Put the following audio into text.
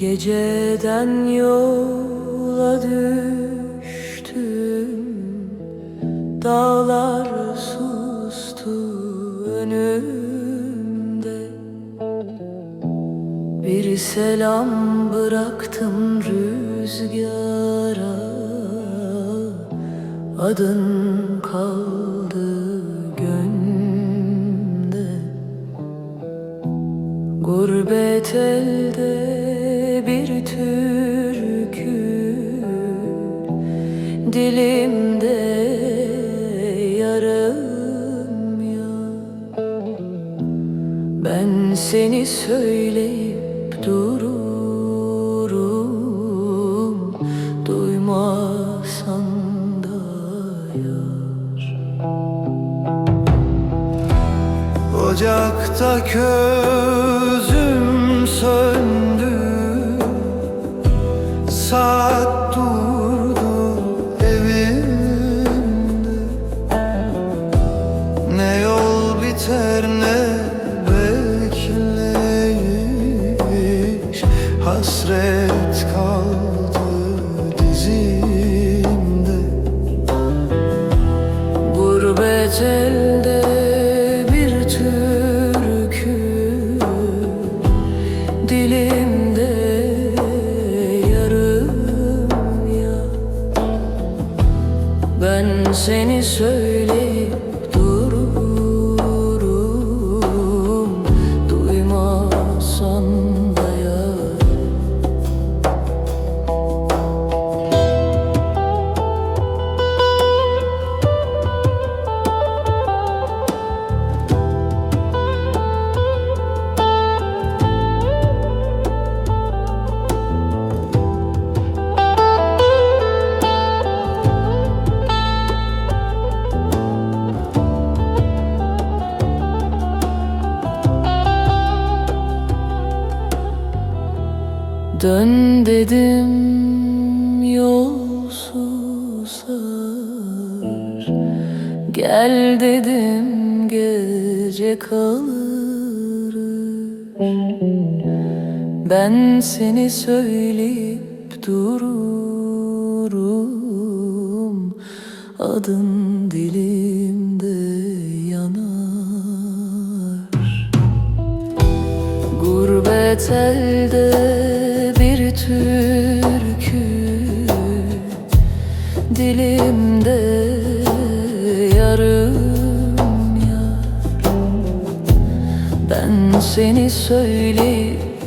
Geceden yola düştüm Dağlar sustu önümde. Bir selam bıraktım rüzgara Adın kaldı Gurbet elde bir türkü. Dilimde yarım ya Ben seni söyleyip dururum. Duymasan da yar. Ocakta közüm Hasret kaldı dizimde. Gurbet elde bir türkü. Dilimde yarım ya Ben seni söyleyip Dön dedim yolsuzlar Gel dedim gece kalır. Ben seni söyleyip dururum. Adın dilimde yanar. Gurbet elde Dilimde yarım yar. Ben seni söyleyip